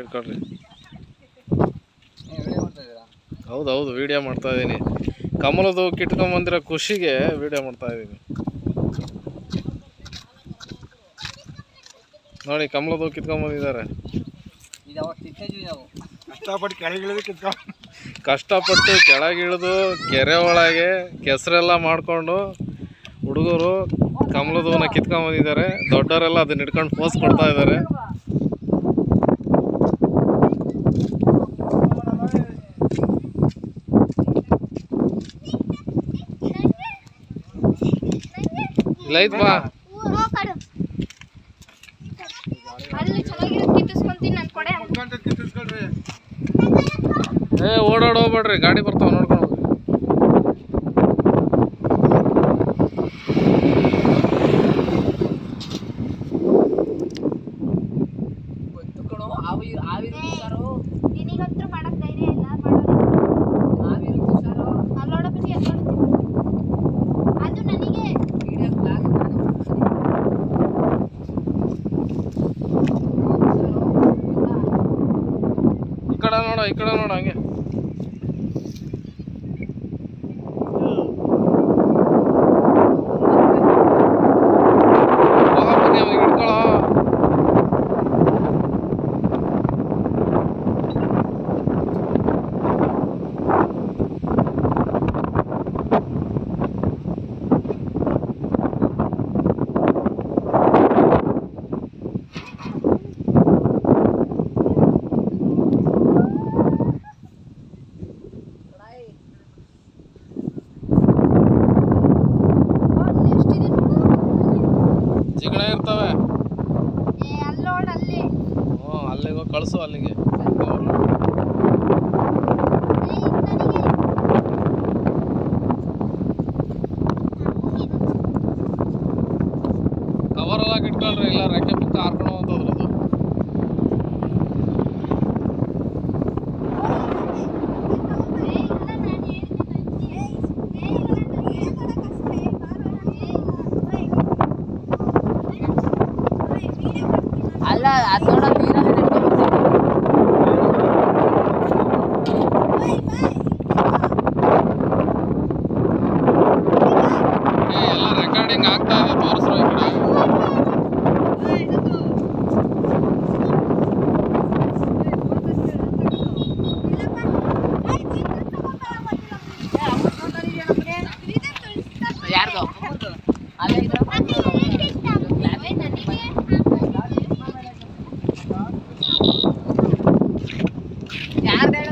ಇದ್ದೀರಾ? ಹೌದು ಹೌದು ವಿಡಿಯೋ ಮಾಡ್ತಾ ಇದ್ದೀನಿ. ಕಮಲದು ಕಿಟ್ಕೊಂಬಂದಿರೋ ಖುಷಿಗೆ ವಿಡಿಯೋ ಮಾಡ್ತಾ ಇದ್ದೀನಿ. ನೋಡಿ ಕಮಲದು ಕಿತ್ಕೊಂಬಂದಿದ್ದಾರೆ ಕಷ್ಟಪಟ್ಟು ಕೆಳಗಿಳಿದು ಕಿತ್ಕೊ ಕಷ್ಟಪಟ್ಟು ಕೆಳಗಿಳಿದು ಕೆರೆ ಒಳಗೆ ಕೆಸರೆಲ್ಲ ಮಾಡಿಕೊಂಡು ಹುಡುಗರು ಕಮಲದ ಹೂವನ್ನ ಕಿತ್ಕೊಂಬಂದಿದ್ದಾರೆ ದೊಡ್ಡವರೆಲ್ಲ ಅದನ್ನ ಹಿಡ್ಕೊಂಡು ಪೋಸ್ ಕೊಡ್ತಾ ಇದ್ದಾರೆ. ಐತ್ ಬಾ. ಅಲ್ಲಿ ಚೆನ್ನಾಗಿರೋದು ಕಿತ್ತಿಸ್ಕೊಂತೀನಿ ನಾನು ಕೊಡೆ ಏ ಓಡಾಡ ಹೋಗ್ಬೇಡ್ರಿ. ಗಾಡಿ ಬರ್ತಾವ ನೋಡ್ಕೊಂಡು ನೋಡ ಈ ಕಡೆ ನೋಡ ಹಂಗೆ. ಜಿಗಳ ಇರ್ತವೆ. ಹ್ಞೂ ಅಲ್ಲಿಗೆ ಕಳಿಸು ಅಲ್ಲಿಗೆ. ಕವರ್ ಎಲ್ಲ ಇಟ್ಕೊಳ್ರಿ ಇಲ್ಲ ರೆಕ್ಕೆ ಪಕ್ಕ ಹಾಕೊಂಡು ಅದು ನೋಡೋದು ನೀರಲ್ಲಿ ಯಾರ್ದು? ಅದೇ